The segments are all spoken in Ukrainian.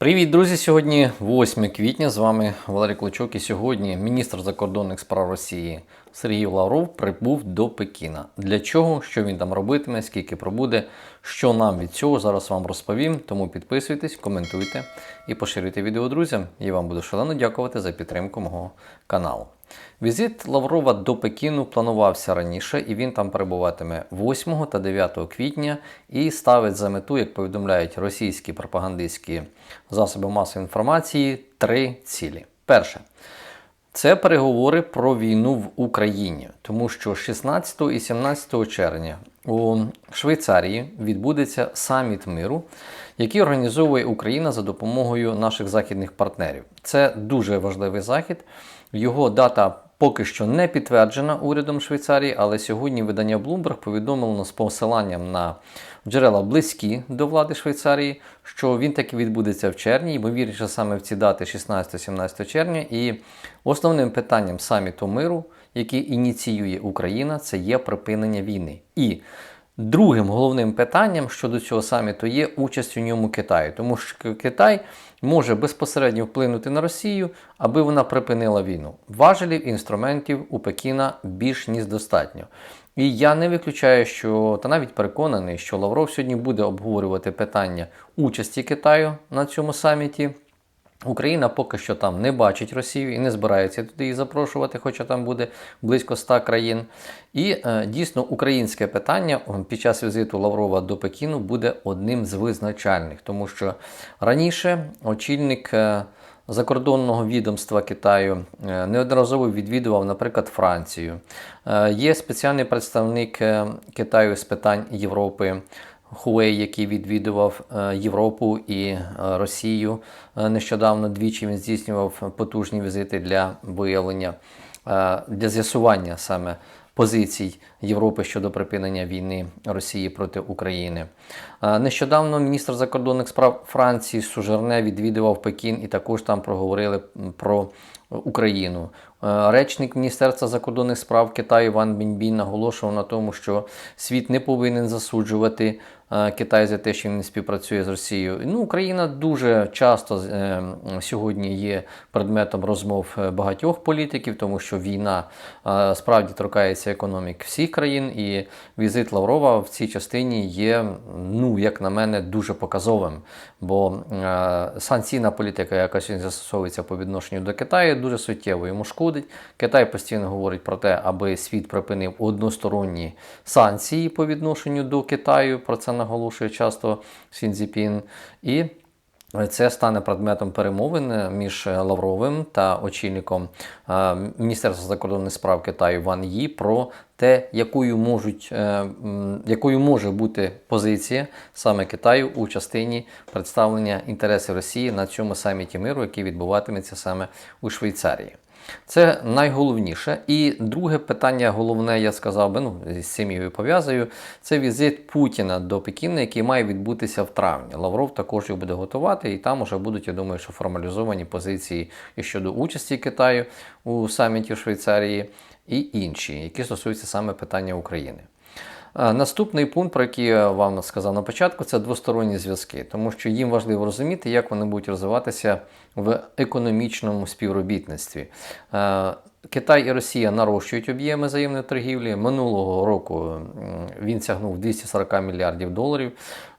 Привіт, друзі! Сьогодні 8 квітня. З вами Валерій Клочок. І сьогодні міністр закордонних справ Росії Сергій Лавров прибув до Пекіна. Для чого, що він там робитиме, скільки пробуде, що нам від цього зараз вам розповім. Тому підписуйтесь, коментуйте і поширюйте відео друзям. І вам буду шалено дякувати за підтримку мого каналу. Візит Лаврова до Пекіну планувався раніше, і він там перебуватиме 8 та 9 квітня і ставить за мету, як повідомляють російські пропагандистські засоби масової інформації, три цілі. Перше. Це переговори про війну в Україні, тому що 16 і 17 червня у Швейцарії відбудеться саміт миру, який організовує Україна за допомогою наших західних партнерів. Це дуже важливий захід. Його дата поки що не підтверджена урядом Швейцарії, але сьогодні видання Bloomberg повідомило з посиланням на джерела близькі до влади Швейцарії, що він таки відбудеться в червні, ймовірніше саме в ці дати 16-17 червня. І основним питанням саміту миру, який ініціює Україна, це є припинення війни. І Другим головним питанням щодо цього саміту є участь у ньому Китаю, тому що Китай може безпосередньо вплинути на Росію, аби вона припинила війну. Важелів інструментів у Пекіна більш ніж достатньо. І я не виключаю, що та навіть переконаний, що Лавров сьогодні буде обговорювати питання участі Китаю на цьому саміті. Україна поки що там не бачить Росію і не збирається туди її запрошувати, хоча там буде близько 100 країн. І е, дійсно українське питання під час візиту Лаврова до Пекіну буде одним з визначальних, тому що раніше очільник. Е, Закордонного відомства Китаю е, неодноразово відвідував, наприклад, Францію. Е, є спеціальний представник е, Китаю з питань Європи Хуей, який відвідував е, Європу і е, Росію е, нещодавно двічі він здійснював потужні візити для виявлення, для з'ясування саме позицій Європи щодо припинення війни Росії проти України. Нещодавно міністр закордонних справ Франції Сужерне відвідував Пекін і також там проговорили про Україну. Речник Міністерства закордонних справ Китаю Ван Біньбін наголошував на тому, що світ не повинен засуджувати Китай за те, що він співпрацює з Росією. Ну, Україна дуже часто е, сьогодні є предметом розмов е, багатьох політиків, тому що війна справді торкається економік всіх країн, і візит Лаврова в цій частині є, ну як на мене, дуже показовим. Бо санкційна політика, яка сьогодні застосовується по відношенню до Китаю, дуже суттєво йому шкодить. Китай постійно говорить про те, аби світ припинив односторонні санкції по відношенню до Китаю. Про це наголошує часто Сінзіпін. І це стане предметом перемовин між Лавровим та очільником Міністерства закордонних справ Китаю Ван Ї про те, якою можуть, е, якою може бути позиція саме Китаю у частині представлення інтересів Росії на цьому саміті миру, який відбуватиметься саме у Швейцарії. Це найголовніше. І друге питання, головне, я сказав би, ну, з його пов'язую, це візит Путіна до Пекіна, який має відбутися в травні. Лавров також його буде готувати, і там уже будуть, я думаю, що формалізовані позиції і щодо участі Китаю у саміті в Швейцарії, і інші, які стосуються саме питання України. Наступний пункт, про який я вам сказав на початку, це двосторонні зв'язки, тому що їм важливо розуміти, як вони будуть розвиватися в економічному співробітництві. Китай і Росія нарощують об'єми взаємної торгівлі. Минулого року він сягнув 240 мільярдів доларів.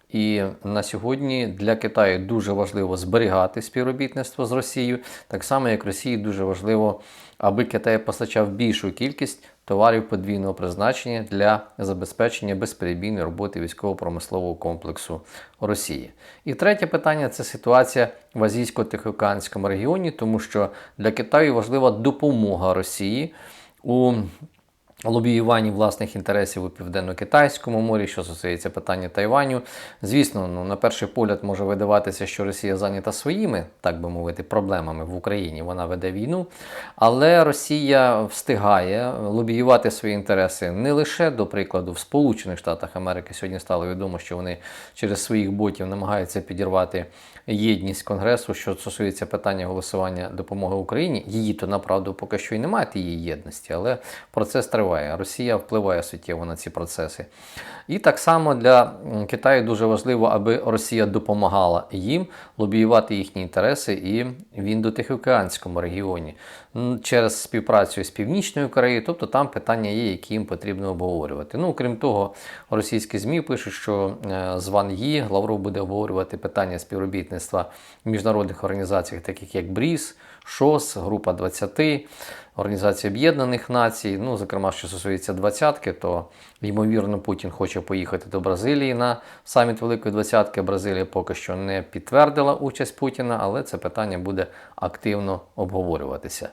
І на сьогодні для Китаю дуже важливо зберігати співробітництво з Росією, так само як Росії дуже важливо, аби Китай постачав більшу кількість товарів подвійного призначення для забезпечення безперебійної роботи військово-промислового комплексу Росії. І третє питання це ситуація в азійсько-тихоокеанському регіоні, тому що для Китаю важлива допомога Росії у лобіюванні власних інтересів у південно-китайському морі, що стосується питання Тайваню. Звісно, ну на перший погляд може видаватися, що Росія зайнята своїми, так би мовити, проблемами в Україні. Вона веде війну, але Росія встигає лобіювати свої інтереси не лише до прикладу в Сполучених Штатах Америки. Сьогодні стало відомо, що вони через своїх ботів намагаються підірвати єдність Конгресу, що стосується питання голосування допомоги Україні. Її то направду поки що і немає тієї єдності, але процес триває триває. Росія впливає суттєво на ці процеси. І так само для Китаю дуже важливо, аби Росія допомагала їм лобіювати їхні інтереси і в індотихоокеанському регіоні через співпрацю з Північною Кореєю. Тобто там питання є, які їм потрібно обговорювати. Ну, крім того, російські ЗМІ пишуть, що е, з Ван Ї Лавров буде обговорювати питання співробітництва в міжнародних організаціях, таких як БРІС, ШОС, Група 20, Організація Об'єднаних Націй. Ну, зокрема, що стосується двадцятки, то ймовірно Путін хоче поїхати до Бразилії на саміт Великої Двадцятки. Бразилія поки що не підтвердила участь Путіна, але це питання буде активно обговорюватися.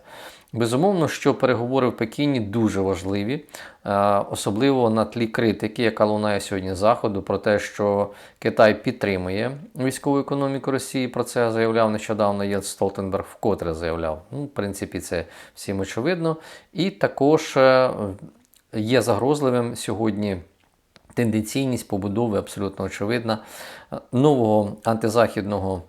Безумовно, що переговори в Пекіні дуже важливі, е, особливо на тлі критики, яка лунає сьогодні заходу, про те, що Китай підтримує військову економіку Росії. Про це заявляв нещодавно Єнс Столтенберг, вкотре заявляв. Ну, в принципі, це всім очевидно. І також е, є загрозливим сьогодні тенденційність побудови абсолютно очевидна нового антизахідного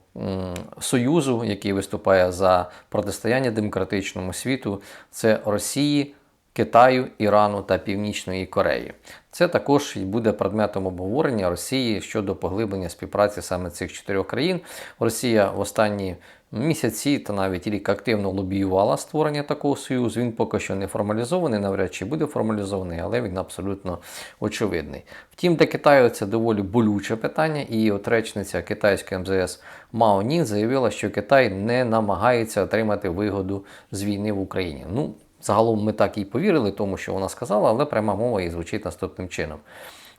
союзу, який виступає за протистояння демократичному світу, це Росії, Китаю, Ірану та Північної Кореї. Це також буде предметом обговорення Росії щодо поглиблення співпраці саме цих чотирьох країн. Росія в останні місяці та навіть рік активно лобіювала створення такого союзу. Він поки що не формалізований, навряд чи буде формалізований, але він абсолютно очевидний. Втім, для Китаю це доволі болюче питання, і от речниця китайської МЗС Мао Нін заявила, що Китай не намагається отримати вигоду з війни в Україні. Ну, Загалом ми так і повірили, тому що вона сказала, але пряма мова і звучить наступним чином.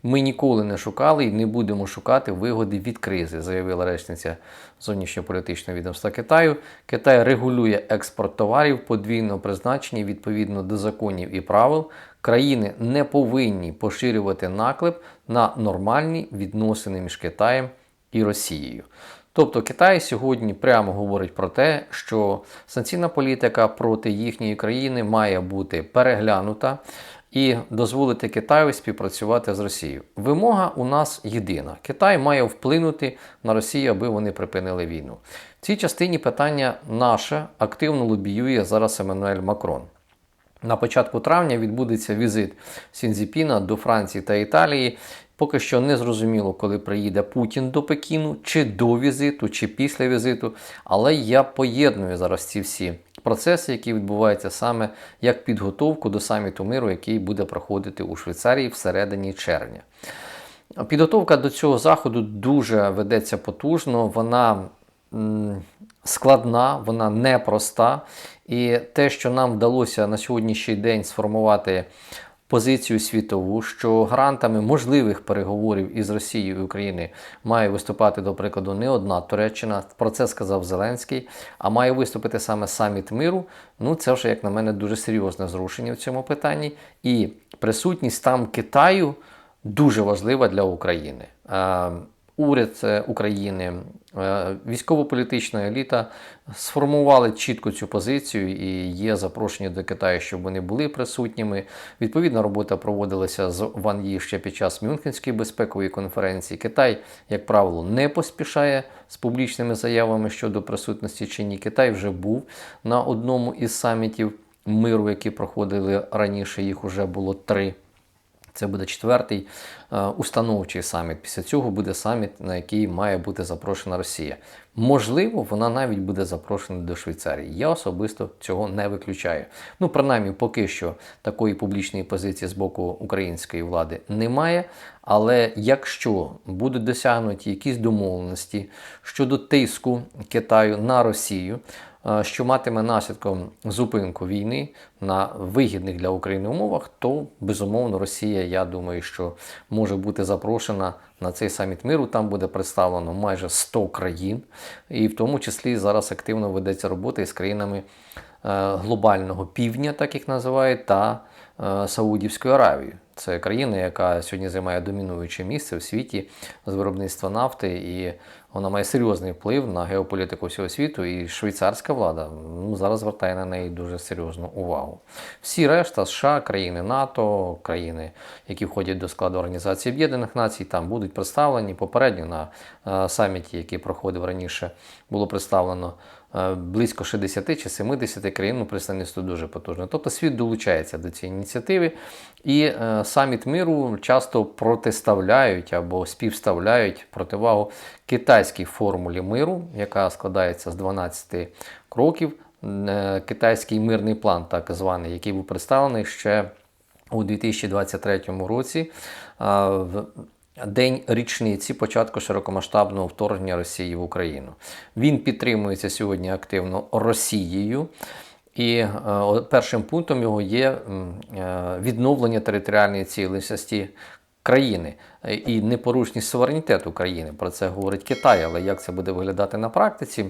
Ми ніколи не шукали і не будемо шукати вигоди від кризи, заявила речниця зовнішньополітичного відомства Китаю. Китай регулює експорт товарів подвійного призначення відповідно до законів і правил. Країни не повинні поширювати наклеп на нормальні відносини між Китаєм і Росією. Тобто Китай сьогодні прямо говорить про те, що санкційна політика проти їхньої країни має бути переглянута і дозволити Китаю співпрацювати з Росією. Вимога у нас єдина: Китай має вплинути на Росію, аби вони припинили війну. В цій частині питання наше активно лобіює зараз Еммануель Макрон. На початку травня відбудеться візит Сінзіпіна до Франції та Італії. Поки що не зрозуміло, коли приїде Путін до Пекіну, чи до візиту, чи після візиту. Але я поєдную зараз ці всі процеси, які відбуваються саме як підготовку до саміту миру, який буде проходити у Швейцарії всередині червня. Підготовка до цього заходу дуже ведеться потужно, вона складна, вона непроста. І те, що нам вдалося на сьогоднішній день сформувати позицію світову, що гарантами можливих переговорів із Росією і Україною має виступати, до прикладу, не одна Туреччина. Про це сказав Зеленський, а має виступити саме саміт миру. Ну, це вже, як на мене, дуже серйозне зрушення в цьому питанні. І присутність там Китаю дуже важлива для України. Уряд е, України, е, військово-політична еліта сформували чітко цю позицію і є запрошення до Китаю, щоб вони були присутніми. Відповідна робота проводилася з Ван Ї ще під час Мюнхенської безпекової конференції. Китай, як правило, не поспішає з публічними заявами щодо присутності чи ні. Китай вже був на одному із самітів миру, які проходили раніше. Їх вже було три. Це буде четвертий е, установчий саміт. Після цього буде саміт, на який має бути запрошена Росія. Можливо, вона навіть буде запрошена до Швейцарії. Я особисто цього не виключаю. Ну, принаймні, поки що такої публічної позиції з боку української влади немає. Але якщо будуть досягнуті якісь домовленості щодо тиску Китаю на Росію, що матиме наслідком зупинку війни на вигідних для України умовах, то безумовно Росія, я думаю, що може бути запрошена на цей саміт миру. Там буде представлено майже 100 країн, і в тому числі зараз активно ведеться робота із країнами е, глобального півдня, так їх називають, та Саудівською Аравією. Це країна, яка сьогодні займає домінуюче місце в світі з виробництва нафти, і вона має серйозний вплив на геополітику всього світу. І швейцарська влада ну, зараз звертає на неї дуже серйозну увагу. Всі решта США, країни НАТО, країни, які входять до складу Організації Об'єднаних Націй, там будуть представлені попередньо на е, саміті, який проходив раніше, було представлено е, близько 60 чи 70 країн, ну, представництво дуже потужне. Тобто світ долучається до цієї ініціативи, і е, саміт миру часто протиставляють або співставляють противагу китайській формулі миру, яка складається з 12 кроків. Е, Китайський мирний план, так званий, який був представлений ще у 2023 році. День річниці початку широкомасштабного вторгнення Росії в Україну. Він підтримується сьогодні активно Росією. І е, першим пунктом його є е, відновлення територіальної цілісності країни е, і непорушність суверенітету країни. Про це говорить Китай, але як це буде виглядати на практиці,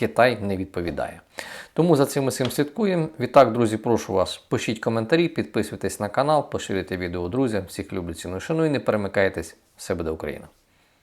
Китай не відповідає. Тому за цим усім слідкуємо. Відтак, друзі, прошу вас, пишіть коментарі, підписуйтесь на канал, поширюйте відео друзям. Всіх люблю, ціную, шаную, не перемикайтесь. Все буде Україна!